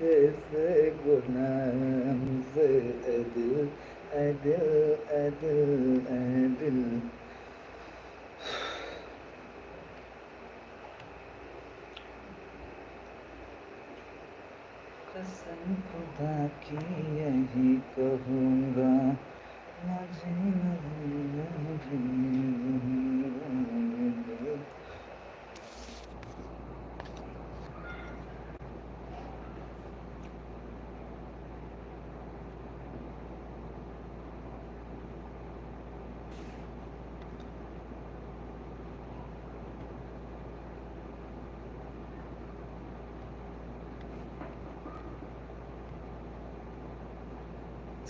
कैसे गुनाम से ऐ दिल ऐ दिल ऐ दिल ऐ दिल कसम खुदा की यही कहूँगा मुझे नहीं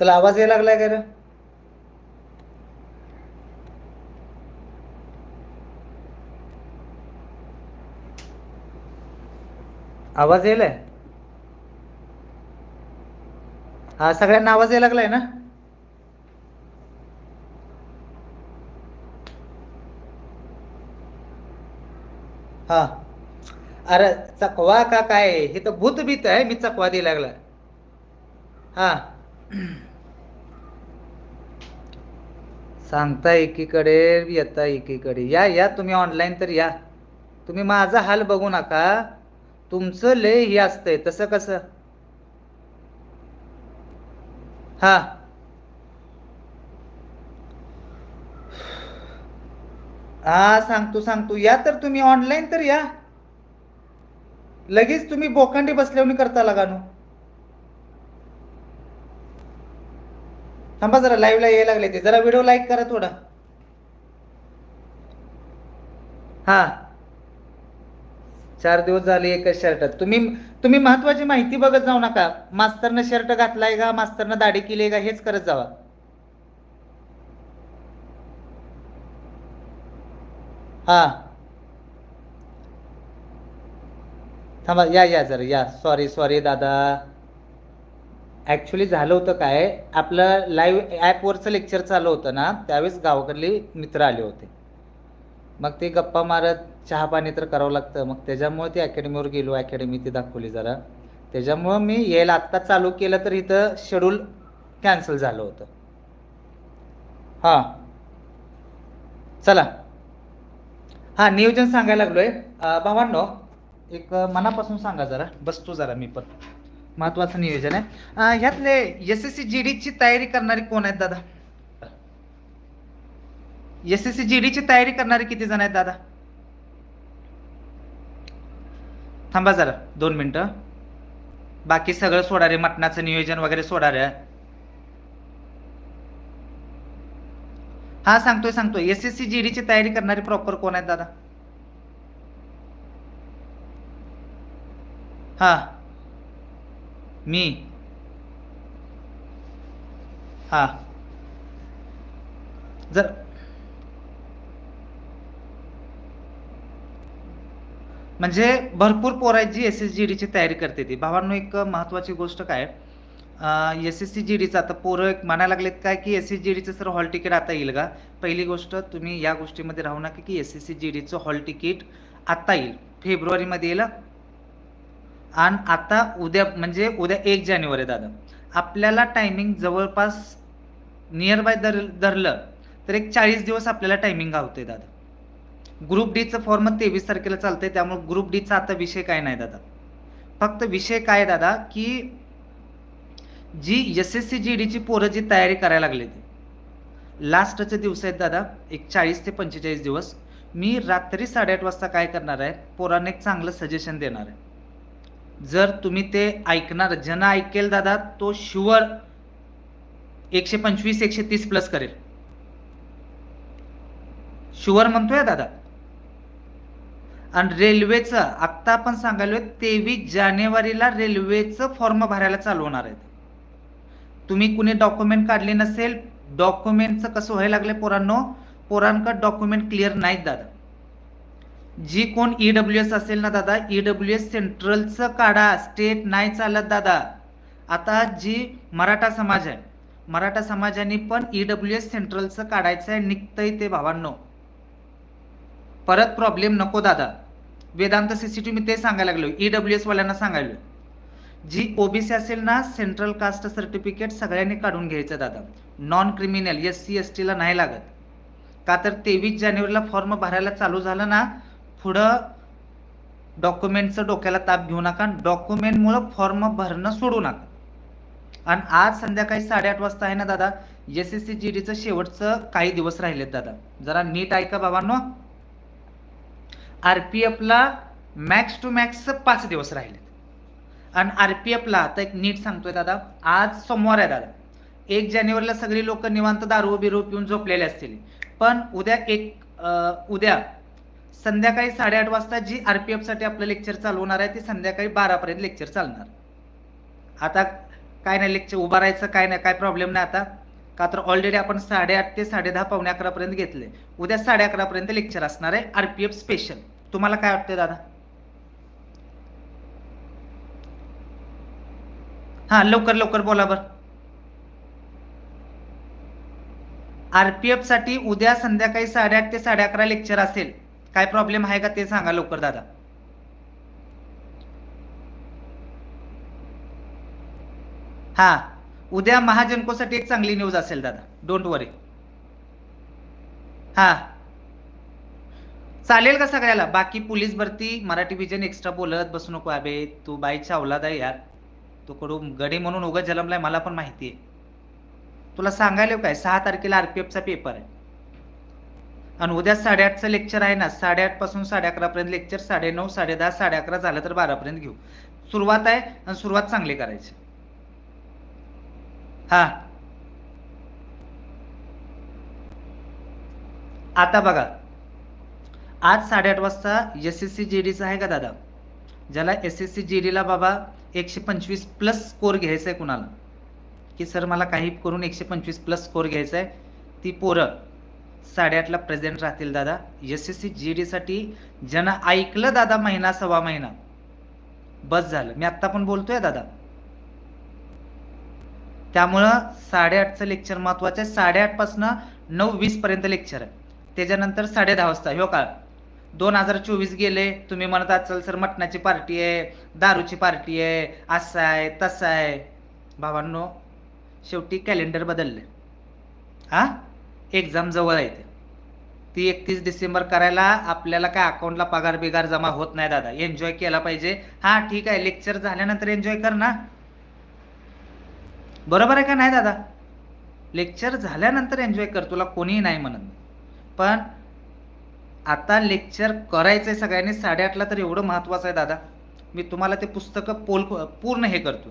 चला आवाज यायला लागलाय का रे? आवाज यायलाय? हा सगळ्यांना आवाज यायला लागलाय ना? हा. अरे चकवा का काय? हे तर भूत भीत आहे मी चकवा द्यायला लागला हा. सांगता एकीकडे येता एकीकडे. या या तुम्ही ऑनलाईन तर या. तुम्ही माझा हाल बघू नका. तुमचं लय हे असतंय. तसं कसं? हा. हा सांगतो सांगतो. या तर तुम्ही ऑनलाईन तर या. लगेच तुम्ही बोकांडी बसल्यावर करता लगानो थांबा जरा लाईव्हला यायला लागले ते. जरा व्हिडिओ लाईक करा थोडा. हा. चार दिवस झाले एकच शर्टात तुम्ही तुम्ही महत्वाची माहिती बघत जाऊ नका. मास्तरनं शर्ट घातलाय का? मास्तरनं दाढी केली का? हेच करत जावा. हा. थांबा या या जरा या. सॉरी सॉरी दादा. ॲक्च्युली झालं होतं काय आपलं लाईव्ह ॲपवरचं लेक्चर चालू होतं ना त्यावेळेस गावाकडली मित्र आले होते. मग ते गप्पा मारत चहा पाणी तर करावं लागतं मग त्याच्यामुळे ती अकॅडमीवर गेलो अकॅडमी ती दाखवली जरा. त्याच्यामुळं मी यायला आत्ता चालू केलं तर इथं शेड्यूल कॅन्सल झालं होतं. हां. चला. हां नियोजन सांगायला लागलो आहे भावांनो एक मनापासून सांगा जरा बसतो जरा मी पण. महत्वाचं नियोजन आहे. ह्यातले एस एस सी जी डीची तयारी करणारी कोण आहेत दादा? एस एस सी जी डीची तयारी करणारे किती जण आहेत दादा? थांबा जरा दोन मिनटं. बाकी सगळं सोडा रे मटणाचं नियोजन वगैरे सोडा रे हा सांगतोय सांगतोय. एस एस सी जी डीची तयारी करणारी प्रॉपर कोण आहेत दादा? हा. मी. हा. जर म्हणजे भरपूर पोरं आहेत जी एस एस जी डीची तयारी करते ती. भावांनो एक महत्त्वाची गोष्ट काय? एस एस सी जी डीचं आता पोरं एक म्हणायला लागलेत काय की एस एस जी डीचं सर हॉल तिकीट आता येईल का? पहिली गोष्ट तुम्ही या गोष्टीमध्ये राहू नका की एस एस सी जी डीचं हॉल तिकीट आता येईल. फेब्रुवारीमध्ये येईल आणि आता उद्या म्हणजे उद्या एक जानेवारी दादा. आपल्याला टायमिंग जवळपास नियर बाय धर धरलं तर एक चाळीस दिवस आपल्याला टायमिंग गावते दादा. ग्रुप डीचं फॉर्म तेवीस तारखेला चालतंय त्यामुळे ग्रुप डीचा आता विषय काय नाही दादा. फक्त विषय काय दादा की G S S C G डीची पोरं जी तयारी करायला लागली ती लास्टचे दिवस आहेत दादा एक चाळीस ते पंचेचाळीस दिवस. मी रात्री साडेआठ वाजता काय करणार आहे पोरांना एक चांगलं सजेशन देणार आहे. जर तुम्ही ते ऐकणार ज्यांना ऐकेल दादा तो शुअर एकशे पंचवीस एकशे तीस प्लस करेल. शुअर म्हणतोय दादा. आणि रेल्वेचं आत्ता आपण सांगायलो तेवीस जानेवारीला रेल्वेचं फॉर्म भरायला चालू होणार आहे. तुम्ही कुणी डॉक्युमेंट काढले नसेल डॉक्युमेंटचं कसं व्हायला लागले पोरांनो? पोरांकडे डॉक्युमेंट क्लिअर नाहीत दादा. जी कोण ई डब्ल्यू एस असेल ना दादा ई डब्ल्यू एस सेंट्रलचं काढा स्टेट नाही चालत दादा. आता जी मराठा समाज आहे मराठा समाजाने पण ई डब्ल्यू एस सेंट्रलचं काढायचं आहे निघतंय ते भावांनो. परत प्रॉब्लेम नको दादा. वेदांत सी सी टी मी ते सांगायला लागलो ई डब्ल्यू एस वाल्यांना सांगायलो जी ओबीसी असेल ना सेंट्रल कास्ट सर्टिफिकेट सगळ्यांनी काढून घ्यायचं दादा. Non criminal S C S टीला नाही लागत. का तर तेवीस जानेवारीला फॉर्म भरायला चालू झालं ना पुढं डॉक्युमेंटचं डोक्याला ताप घेऊ नका डॉक्युमेंटमुळं फॉर्म भरणं सोडू नका. आणि आज संध्याकाळी साडेआठ वाजता आहे ना दादा एस एस सी जी डीचं शेवटचं काही दिवस राहिलेत दादा. जरा नीट ऐका बाबांनो. आर पी एफला मॅक्स टू मॅक्स पाच दिवस राहिलेत. आणि आर पी एफला आता एक नीट सांगतोय दादा आज सोमवार आहे दादा. एक जानेवारीला सगळी लोक निवांत दारू बिरू पिऊन झोपलेले असतील. पण उद्या एक उद्या संध्याकाळी साडेआठ वाजता जी आर पी एफसाठी आपलं लेक्चर चालू होणार आहे ती संध्याकाळी बारापर्यंत लेक्चर चालणार. आता काय नाही लेक्चर उभा राहायचं काय नाही काय प्रॉब्लेम नाही आता. का तर ऑलरेडी आपण साडेआठ ते साडे दहा पावणे अकरापर्यंत घेतले. उद्या साडे अकरापर्यंत लेक्चर असणार आहे आर पी एफ स्पेशल तुम्हाला काय वाटतंय दादा? हां लवकर लवकर बोला बरं. आर पी एफसाठी उद्या संध्याकाळी साडेआठ ते साडे अकरा लेक्चर असेल. काय प्रॉब्लेम आहे का ते सांगा लवकर दादा. हा उद्या महाजनकोसाठी एक चांगली न्यूज असेल दादा. डोंट वरी हा. चालेल का सगळ्याला? बाकी पोलीस भरती मराठी विजन एक्स्ट्रा बोलत बसू नको अबे तू बाईच्या अवलाद आहे यार. तू कडून गडी म्हणून उगा जलमलाय मला पण माहिती आहे तुला सांगायला काय? सहा तारखेला आरपीएफचा पेपर आहे. आणि उद्या साडेआठचं लेक्चर आहे ना साडेआठपासून साडे अकरापर्यंत लेक्चर साडेनऊ साडे दहा साडे अकरा झालं तर बारापर्यंत घेऊ. सुरुवात आहे आणि सुरुवात चांगली करायची. हा. आता बघा. आज साडेआठ वाजता एस एस सी जी डीचा आहे का दादा? ज्याला एस एस सी जी डीला बाबा एकशे पंचवीस प्लस स्कोर घ्यायचा आहे कुणाला? की सर मला काही करून एकशे पंचवीस प्लस स्कोर घ्यायचा आहे ती पोरं. साडेआठला प्रेझेंट राहतील दादा. एस एस सी जी डीसाठी ज्यानं ऐकलं दादा महिना सव्वा महिना. बस झालं. मी आत्ता पण बोलतोय दादा. त्यामुळं साडेआठचं लेक्चर महत्वाचं आहे. साडेआठपासनं नऊ वीसपर्यंत लेक्चर आहे. त्याच्यानंतर साडे दहा वाजता हो काळ दोन हजार चोवीस गेले. तुम्ही म्हणत असाल सर मटणाची पार्टी आहे दारूची पार्टी आहे असं आहे तसं आहे. भावांनो शेवटी कॅलेंडर बदलले. हा एक्झाम जवळ येते ती. एकतीस डिसेंबर करायला आपल्याला काय अकाउंटला पगार बिगार जमा होत नाही दादा. एन्जॉय केला पाहिजे. हा ठीक आहे. लेक्चर झाल्यानंतर एन्जॉय कर ना. बरोबर आहे का नाही दादा? लेक्चर झाल्यानंतर एन्जॉय कर. तुला कोणीही नाही म्हणत. पण आता लेक्चर करायचं आहे सगळ्यांनी. साडेआठला तर एवढं महत्त्वाचं आहे दादा. मी तुम्हाला ते पुस्तकं पोल पूर्ण हे करतो.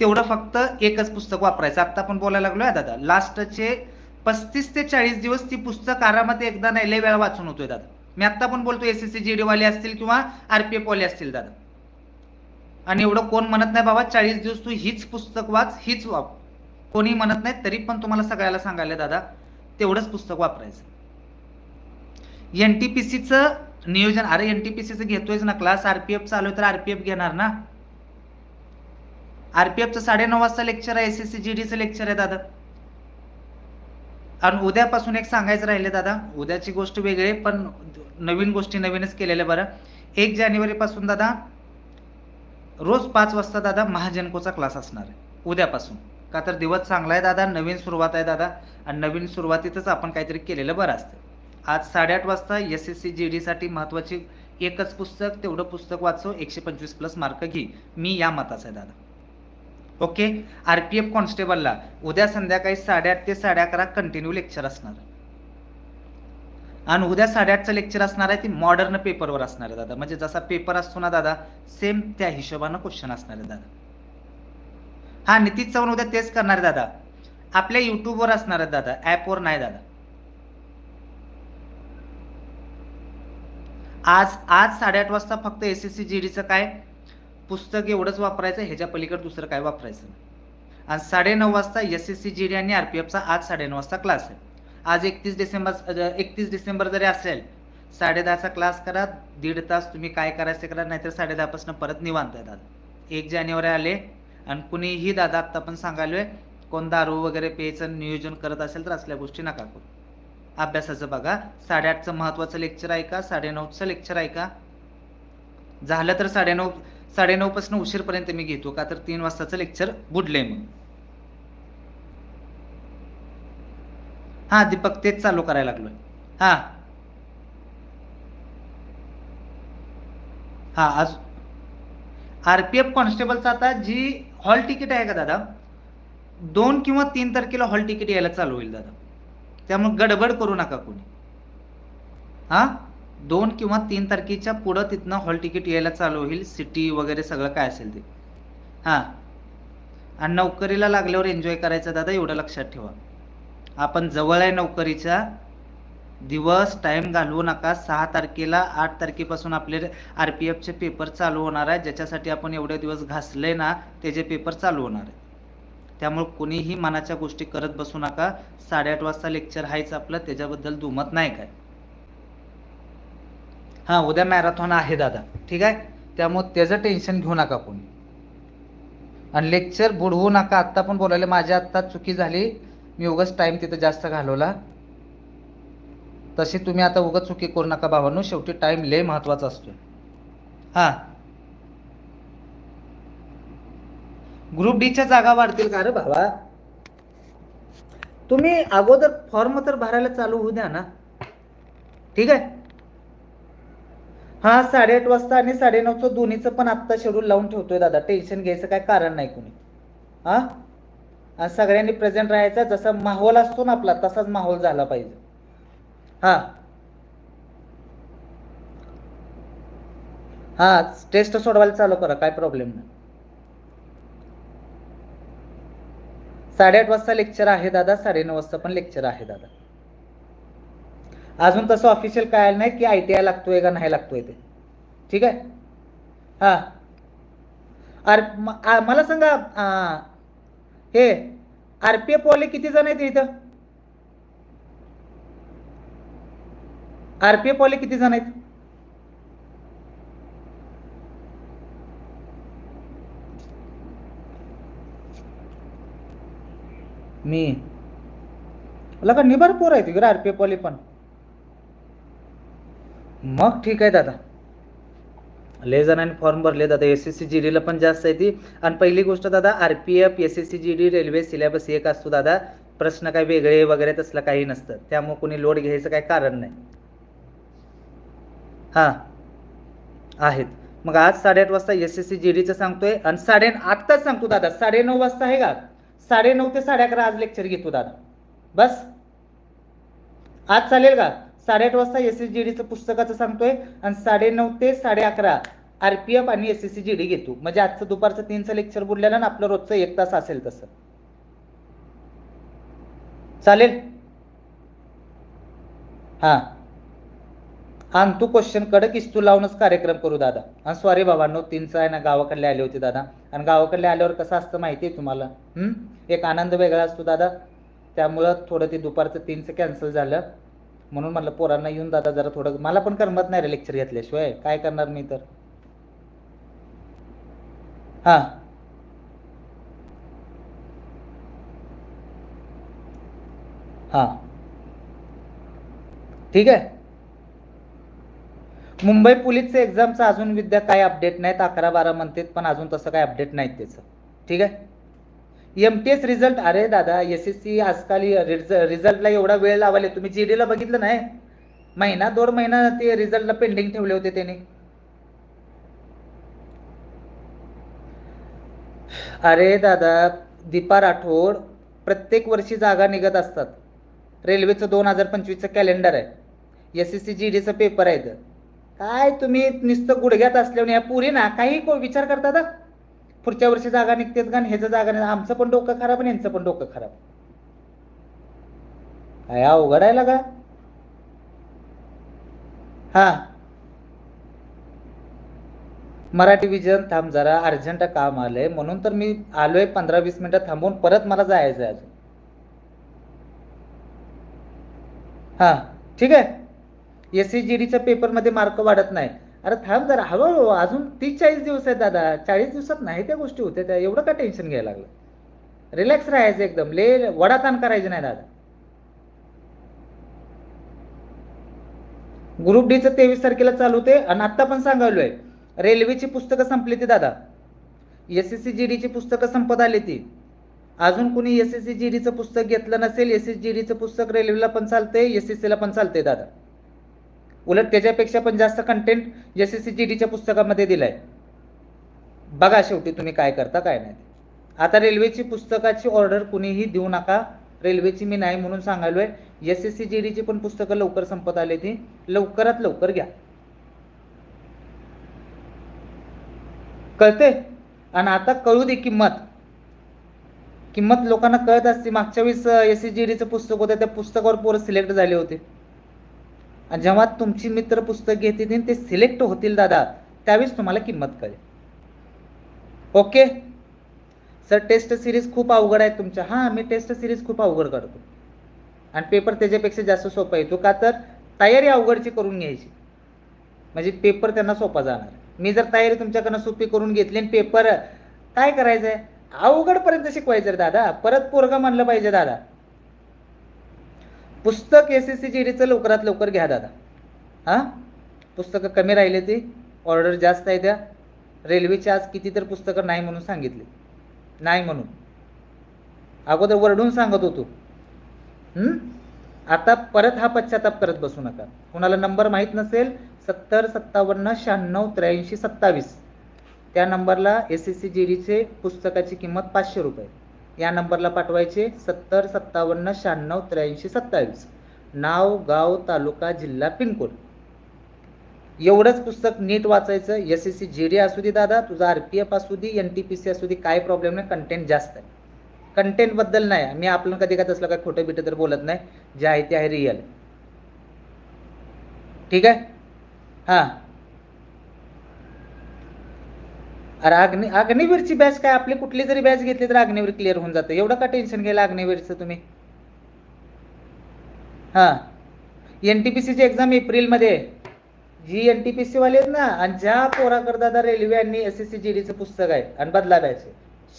तेवढं फक्त एकच पुस्तक वापरायचं. आत्ता पण बोलायला लागलो आहे दादा. लास्टचे पस्तीस ते चाळीस दिवस ती पुस्तक आरामात एकदा नाही लय वेळा वाचून होतोय दादा. मी आत्ता पण बोलतो S S C G D वाले असतील किंवा आर पी एफ वाले असतील दादा. आणि एवढं कोण म्हणत नाही बाबा चाळीस दिवस तू हीच पुस्तक वाच हीच वाप. कोणी म्हणत नाही तरी पण तुम्हाला सगळ्याला सांगायला दादा तेवढंच पुस्तक वापरायचं. एन टी पी सीचं नियोजन अरे एन टी पी सीचं घेतोयच ना क्लास आर पी एफ चालू आहे तर आर पी एफ घेणार ना? आर पी एफचं साडेनऊ वाजता लेक्चर आहे एस एस सी जी डीचं लेक्चर आहे दादा. आणि उद्यापासून एक सांगायचं राहिले दादा उद्याची गोष्ट वेगळी पण नवीन गोष्टी नवीनच केलेल्या बरं. एक जानेवारीपासून दादा रोज पाच वाजता दादा महाजनकोचा क्लास असणार आहे उद्यापासून. का तर दिवस चांगला आहे दादा नवीन सुरुवात आहे दादा आणि नवीन सुरुवातीतच आपण काहीतरी केलेलं बरं असतं. आज साडेआठ वाजता एस एस सी जी डीसाठी महत्त्वाची एकच पुस्तक तेवढं पुस्तक वाचव एकशे पंचवीस प्लस मार्क घे. मी या मताचा आहे दादा. ओके? आर पी एफ कॉन्स्टेबलला उद्या संध्याकाळी साडेआठ ते साडे अकरा कंटिन्यू लेक्चर असणार. आणि उद्या साडेआठचं लेक्चर असणार आहे ती मॉडर्न पेपरवर असणार आहे दादा. म्हणजे जसा पेपर असतो ना दादा सेम त्या हिशोबानं क्वेश्चन असणार आहे दादा. हा नितीश चव्हाण उद्या तेच करणार आहे दादा. आपल्या युट्यूबवर असणार आहे दादा. ॲपवर नाही दादा. आज आज साडेआठ वाजता फक्त एस एस सी जी डीचं काय? पुस्तक एवढंच वापरायचं ह्याच्या पलीकडे दुसरं काय वापरायचं नाही. आणि साडेनऊ वाजता S S C G D आणि आर पी एफचा आज साडेनऊ वाजता क्लास आहे. आज एकतीस डिसेंबर एकतीस डिसेंबर जरी असेल साडे दहाचा क्लास करा दीड तास तुम्ही काय करायचं करा नाहीतर साडे दहापासून परत निवांत येतात दादा. एक जानेवारी आले आणि कुणीही दादा आत्ता पण सांगालोय कोण दारू वगैरे प्यायचं नियोजन करत असेल तर असल्या गोष्टी नका करू. अभ्यासाचं बघा साडेआठचं महत्त्वाचं लेक्चर ऐका साडेनऊचं लेक्चर ऐका. झालं तर साडेनऊ साडेनऊपासून उशीरपर्यंत मी घेतो का तर तीन वाजताचं लेक्चर बुडलंय मग. हां दीपक तेच चालू करायला लागलोय. हां. हां आज. आर पी एफ कॉन्स्टेबलचा आता जी हॉल तिकीट आहे का दादा? दोन किंवा तीन तारखेला हॉल तिकीट यायला चालू होईल दादा. त्यामुळे गडबड करू नका कोणी. हां? दोन किंवा तीन तारखेच्या पुढं तिथनं हॉल तिकीट यायला चालू होईल सिटी वगैरे सगळं काय असेल ते. हां. आणि नोकरीला लागल्यावर एन्जॉय करायचं दादा एवढं लक्षात ठेवा. आपण जवळ आहे नोकरीच्या दिवस टाईम घालवू नका. सहा तारखेला आठ तारखेपासून आपले आर पी एफचे पेपर चालू होणार आहे. ज्याच्यासाठी आपण एवढे दिवस घासले ना त्याचे पेपर चालू होणार आहे त्यामुळे कोणीही मनाच्या गोष्टी करत बसू नका. साडेआठ वाजता लेक्चर आहेच आपलं. त्याच्याबद्दल दुमत नाही काय. हां उद्या मॅरेथॉन आहे दादा. ठीक आहे? त्यामुळे त्याचं टेन्शन घेऊ नका कोणी. आणि लेक्चर बुडवू नका. आत्ता पण बोलायला माझी आत्ता चुकी झाली. मी उगाच टाईम तिथं जास्त घालवला. तशी तुम्ही आता उगाच चुकी करू नका बाबांनो शेवटी टाईम लय महत्त्वाचा असतो हां. ग्रुप डीच्या जागा वाढतील का रे भावा? तुम्ही अगोदर फॉर्म तर भरायला चालू होऊ द्या ना. ठीक आहे? हा साडेआठ वाजता आणि साडेनऊचं दोन्हीचं पण आत्ता शेड्यूल लावून ठेवतोय दादा. टेन्शन घ्यायचं काय कारण नाही कुणी. हा? सगळ्यांनी प्रेझेंट राहायचा जसा माहोल असतो ना आपला तसाच माहोल झाला पाहिजे. हा. हा टेस्ट सोडवायला चालू करा काय प्रॉब्लेम नाही. साडेआठ वाजता लेक्चर आहे दादा साडेनऊ वाजता पण लेक्चर आहे दादा. अजून तसं ऑफिशियल कळायला नाही की आय टी आय लागतोय का नाही लागतोय ते. ठीक आहे? हां. आर मला सांगा हे आर पी एफ वाले किती जण आहेत इथं? आर पी एफ वाले किती जण आहेत? मी. लगा का पोर आहे तिकडे आर पी एफ वाले पण. मग ठीक आहे दादा. लय आणि फॉर्म भरले दादा. एस एस सी जी डीला पण जास्त आहे ती. आणि पहिली गोष्ट दादा R P F S S C G D railway syllabus एक असतो दादा. प्रश्न काय वेगळे वगैरे तसलं काही नसतं. त्यामुळे कोणी लोड घ्यायचं काही कारण नाही. हां. आहेत. मग आज साडेआठ वाजता एस एस सी जी डीचं सांगतोय. आणि साडे आत्ताच सांगतो दादा. साडेनऊ वाजता आहे का? साडेनऊ ते साडे अकरा आज लेक्चर घेतो दादा. बस? आज चालेल का? साडेआठ वाजता एस एस जी डीचं पुस्तकाचं सांगतोय आणि साडेनऊ ते साडे अकरा आर पी एफ आणि S S C G D घेतो. म्हणजे आजचं दुपारचं तीनचं लेक्चर बुडलेलं ना आपलं रोजचं एक तास असेल तसं. चालेल? हां. आणि तू क्वेश्चन कडक इस्तू लावूनच कार्यक्रम करू दादा. आणि सॉरी बाबांनो तीनचं आहे ना गावाकडले आले होते दादा. आणि गावाकडले आल्यावर कसं असतं माहिती आहे तुम्हाला? एक आनंद वेगळा असतो दादा. त्यामुळं थोडं ते दुपारचं तीनचं कॅन्सल झालं. म्हणून म्हटलं पोरांना येऊन दादा जरा थोडं. मला पण करमत नाही रे लेक्चर घेतल्याशिवाय. काय करणार मी तर? हां. हां. ठीक आहे? मुंबई पोलीसचं एक्झामचं अजून विद्या काय अपडेट नाहीत. अकरा बारा म्हणतात पण अजून तसं काय अपडेट नाहीत त्याचं. ठीक आहे? एम टी एस रिझल्ट अरे दादा एस एस सी आजकाल रिझल्टला एवढा वेळ लावाले तुम्ही जी डीला बघितलं नाही? महिना दोन महिना ते रिझल्टला पेंडिंग ठेवले होते त्यांनी. अरे दादा दीपा राठोड प्रत्येक वर्षी जागा निघत असतात. रेल्वेचं दोन हजार पंचवीसचं कॅलेंडर आहे. एस एस सी जी डीचं पेपर आहे. काय तुम्ही नुसतं गुडघ्यात असल्याने या पुरी ना काही को विचार करता का पुढच्या वर्षी जागा निघतेच का? ह्याचं जागा नाही. आमचं पण डोकं खराब आणि यांचं पण डोकं खराब. काय अवघड आहे का हा. मराठी विजन थांब जरा. अर्जंट काम आलंय. म्हणून तर मी आलोय पंधरा वीस मिनिटं थांबून. परत मला जायचं आहे अजून. हां. ठीक आहे. एस सी जी डीच्या पेपरमध्ये मार्क वाढत नाही. अरे थांब जरा हळूहळू अजून तीस चाळीस दिवस आहेत दादा. चाळीस दिवसात नाही त्या गोष्टी होत्या त्या एवढं का टेन्शन घ्यायला लागलं? रिलॅक्स राहायचं एकदम ले वडाताण करायचे नाही दादा. ग्रुप डीचं तेवीस तारखेला चालू होते आणि आत्ता पण सांगायलोय. रेल्वेची पुस्तकं संपली ती दादा. एस एस सी जी डीची पुस्तकं संपत आली ती. अजून कुणी एस एस सी जी डीचं पुस्तक घेतलं नसेल एस एस जी डीचं पुस्तक रेल्वेला पण चालतंय एस एस सीला पण चालतंय दादा. उलट त्याच्यापेक्षा पण जास्त content S S C G डीच्या पुस्तकामध्ये दिलाय. बघा शेवटी तुम्ही काय करता काय नाही. आता रेल्वेची पुस्तकाची ऑर्डर कुणीही देऊ नका. रेल्वेची मी नाही म्हणून सांगायलोय एस एस सी जी डीची पण पुस्तकं लवकर संपत आली ती. लवकरात लवकर घ्या. कळते आणि आता कळू दे किंमत. किंमत लोकांना कळत असते. मागच्या वेळेस एस सी जी डीचं पुस्तक होतं त्या पुस्तकावर पोरं सिलेक्ट झाले होते. आणि जेव्हा तुमची मित्र पुस्तक घेतील ते सिलेक्ट होतील दादा त्यावेळेस तुम्हाला किंमत कळेल. ओके सर टेस्ट सिरीज खूप अवघड आहे तुमच्या. हां मी टेस्ट सिरीज खूप अवघड करतो. आणि पेपर त्याच्यापेक्षा जास्त सोपा येतो का तर तयारी अवघडची करून घ्यायची. म्हणजे पेपर त्यांना सोपा जाणार. मी जर तयारी तुमच्याकडनं सोपी करून घेतली आणि पेपर काय करायचं आहे अवघडपर्यंत शिकवायचं रे दादा. परत पोरगा म्हणलं पाहिजे दादा. पुस्तक एस एस सी जी डीचं लवकरात लवकर घ्या दादा. हां? पुस्तकं कमी राहिले ती. ऑर्डर जास्त आहे त्या. रेल्वेचे आज किती तर पुस्तकं नाही म्हणून सांगितली. नाही म्हणून. अगोदर वरडून सांगत होतो. आता परत हा पश्चाताप करत बसू नका. कोणाला नंबर माहीत नसेल सत्तर सत्तावन्न शहाण्णव त्र्याऐंशी सत्तावीस. त्या नंबरला एस एस सी जी डीचे पुस्तकाची किंमत पाचशे रुपये. या नंबरला पाठवायचे सत्तर सत्तावन्न शहाण्णव त्र्याऐंशी सत्तावीस. नाव गाव तालुका जिल्हा पिनकोड. एवढंच पुस्तक नीट वाचायचं. S S C G D असू दे दादा तुझा आर पी एफ असू दे एन टी पी सी असू दे काय प्रॉब्लेम नाही कंटेंट जास्त आहे. कंटेंटबद्दल नाही मी आपण कधी काय तसलं काय खोटं बिटं तर बोलत नाही. जे आहे ते आहे रिअल ठीक आहे? हां. अरे अग्नि अग्निवीरची बॅच काय? आपली कुठली जरी बॅच घेतली तर अग्निवीर क्लिअर होऊन जातं. एवढं का टेन्शन घ्यायला अग्निवीरचं तुम्ही? हां. एन टी पी सीची एक्झाम एप्रिलमध्ये. जी एन टी पी सी वाले आहेत ना आणि ज्या पोराकर दादा रेल्वे आणि एस एस सी जी डीचं पुस्तक आहे आणि बदला बॅच आहे.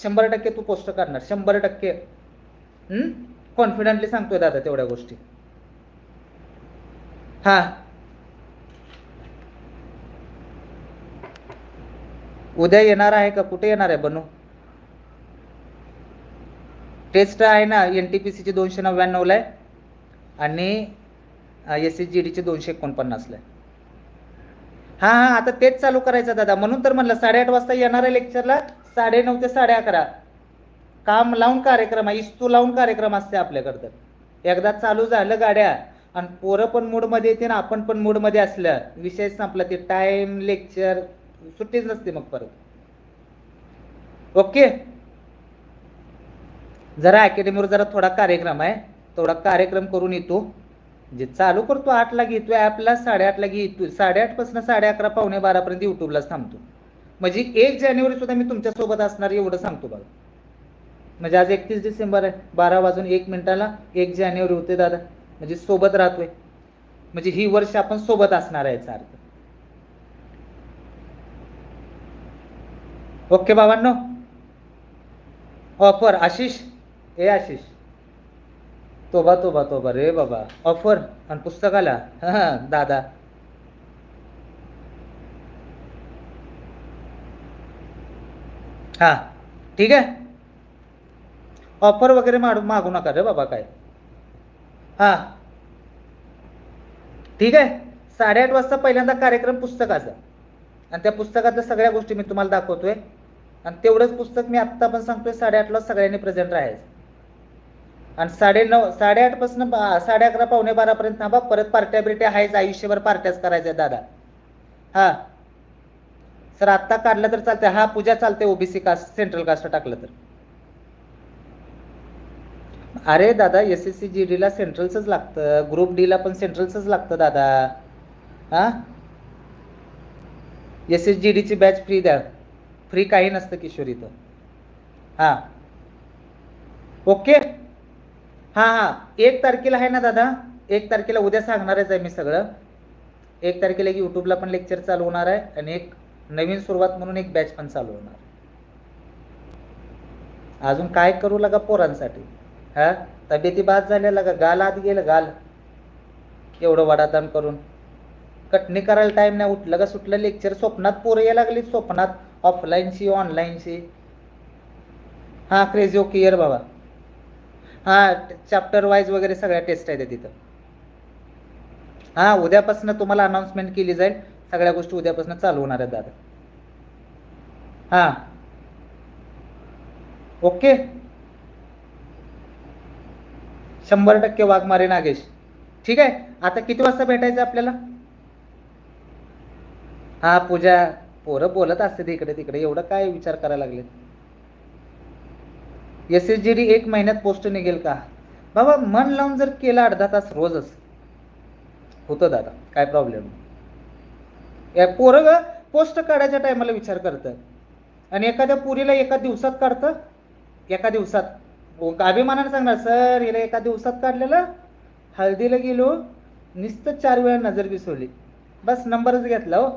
शंभर टक्के तू पोस्ट करणार. शंभर टक्के. कॉन्फिडंटली सांगतोय दादा तेवढ्या गोष्टी. हां. उद्या येणार आहे का? कुठे येणार आहे बनू? टेस्ट आहे ना एन टी पी सीची दोनशे नव्याण्णवला आहे आणि एस एस जी डीचे दोनशे एकोणपन्नासला आहे. हां हां आता तेच चालू करायचं दादा. म्हणून तर म्हणलं साडेआठ वाजता येणार आहे लेक्चरला साडे नऊ ते साडे अकरा काम लावून कार्यक्रम आहे इस्तू लावून कार्यक्रम असते आपल्याकडं तर. एकदा चालू झालं गाड्या आणि पोरं पण मूडमध्ये येते ना आपण पण मूडमध्ये असलं विषय संपला ते टाईम लेक्चर सुट्टीच नसते मग परत. ओके? जरा अकॅडमीवर जरा थोडा कार्यक्रम आहे. थोडा कार्यक्रम करून येतो. जे चालू करतो आठला घेतो ॲपला साडेआठला घेतो साडेआठपासून साडे अकरा पावणे बारापर्यंत युट्यूबलाच थांबतो. म्हणजे एक जानेवारी सुद्धा मी तुमच्यासोबत असणार एवढं सांगतो बघा. म्हणजे आज एकतीस डिसेंबर आहे. बारा वाजून एक मिनिटाला एक जानेवारी होते दादा. म्हणजे सोबत राहतोय. म्हणजे ही वर्ष आपण सोबत असणार आहे याचा अर्थ. ओके बाबांनो ऑफर आशिष? ए आशिष. तोबा तोबा तोबा रे बाबा. ऑफर आणि पुस्तकाला? दादा. हा ठीक आहे? ऑफर वगैरे माडू मागू नका रे बाबा काय. हा. ठीक आहे? साडेआठ वाजता पहिल्यांदा कार्यक्रम पुस्तकाचा. आणि त्या पुस्तकातल्या सगळ्या गोष्टी मी तुम्हाला दाखवतोय. आणि तेवढंच पुस्तक मी आत्ता पण सांगतोय साडेआठला सगळ्यांनी प्रेझेंट राहायचं. आणि साडे नऊ साडेआठपासून बा साडे अकरा पावणे बारापर्यंत थांबा परत पार्ट्या बिरट्या आहेच आयुष्यभर पार्ट्याच करायच्या दादा. हां. सर आत्ता काढलं तर चालतंय हा पूजा चालते ओबीसी कास्ट सेंट्रल कास्ट टाकलं तर. अरे दादा एस एस सी जी डीला सेंट्रलचंच लागतं ग्रुप डीला पण सेंट्रलचंच लागतं दादा. हां? एस एस जी डीची बॅच फ्री द्या. फ्री काही नसतं किशोर इथं हां. ओके हां हां. एक तारखेला आहे ना दादा? एक तारखेला उद्या सांगणारच आहे मी सगळं. एक तारखेला यूट्यूबला पण लेक्चर चालू होणार आहे आणि एक नवीन सुरुवात म्हणून एक बॅच पण चालू होणार. अजून काय करू लागा पोरांसाठी? हा? तब्येती बाद झाल्या लागा. गाल आत गेलं गाल. एवढं वडादान करून. कटणी करायला टाईम नाही. उठलं का सुटलं? लेक्चर स्वप्नात पोरं यायला लागली स्वप्नात. ऑफलाईनची ऑनलाईनची हां क्रेझी ओके इयर बाबा. हां चॅप्टर वाईज वगैरे सगळ्या टेस्ट आहेत तिथं. हां उद्यापासून तुम्हाला अनाऊन्समेंट केली जाईल. सगळ्या गोष्टी उद्यापासून चालू होणार आहेत दादा. हां. ओके शंभर टक्के वाघमारे नागेश. ठीक आहे? आता किती वाजता भेटायचं आपल्याला? हा पूजा पोरं बोलत असते इकडे तिकडे एवढं काय विचार करायला लागले? एस एस जी डी एक महिन्यात पोस्ट निघेल का? बाबा मन लावून जर केलं अर्धा तास रोजच. होतं दादा काय प्रॉब्लेम या पोरं ग पोस्ट काढायच्या टायमाला विचार करतं. आणि एखाद्या पुरीला एका दिवसात काढतं? एका दिवसात. अभिमानाने सांगणार सर हिला एका दिवसात काढलेलं? हळदीला गेलो नुसतं चार वेळा नजर बिसवली. बस नंबरच घेतला हो.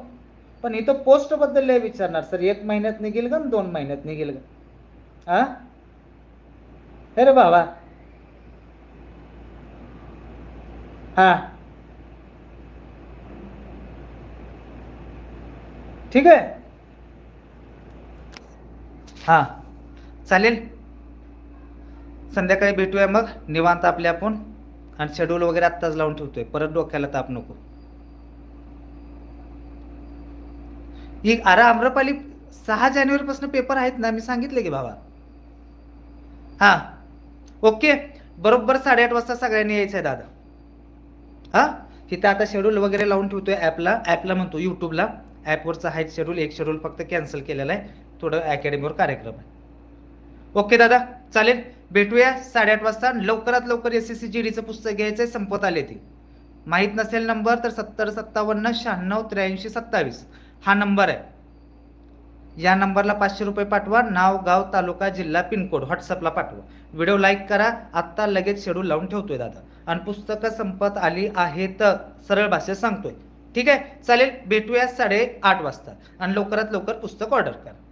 पण इथं पोस्टबद्दल लय विचारणार. सर एक महिन्यात निघेल का दोन महिन्यात निघेल का? हा अरे बाबा. हा. ठीक आहे? हा. चालेल. संध्याकाळी भेटूया मग. निवांत आपले आपण. आणि शेड्यूल वगैरे आत्ताच लावून ठेवतोय. परत डोक्याला ताप नको. ही अरे आम्रपाली सहा जानेवारीपासून पेपर आहेत ना मी सांगितले की बाबा. हां. ओके. बरोबर साडेआठ वाजता सगळ्यांनी यायचं आहे दादा. हां? तिथं आता शेड्यूल वगैरे लावून ठेवतोय ॲपला ॲपला म्हणतो यूट्यूबला ॲपवरचं आहे शेड्यूल एक शेड्यूल फक्त कॅन्सल केलेला आहे. थोडं अकॅडमीवर कार्यक्रम आहे. ओके दादा. चालेल. भेटूया साडेआठ वाजता. लवकरात लवकर एस एस सी जी डीचं पुस्तक घ्यायचं आहे संपत आले ती. माहीत नसेल नंबर तर सत्तर सत्तावन्न शहाण्णव त्र्याऐंशी सत्तावीस. हा नंबर आहे. या नंबरला पाचशे रुपये पाठवा नाव गाव तालुका जिल्हा पिनकोड व्हॉट्सअपला पाठवा. व्हिडिओ लाईक करा आत्ता लगेच शेड्यूल लावून ठेवतोय दादा. आणि पुस्तकं संपत आली आहेत सरळ भाषेत सांगतोय. ठीक आहे? चालेल भेटूया साडे आठ वाजता. आणि लवकरात लवकर पुस्तक ऑर्डर करा.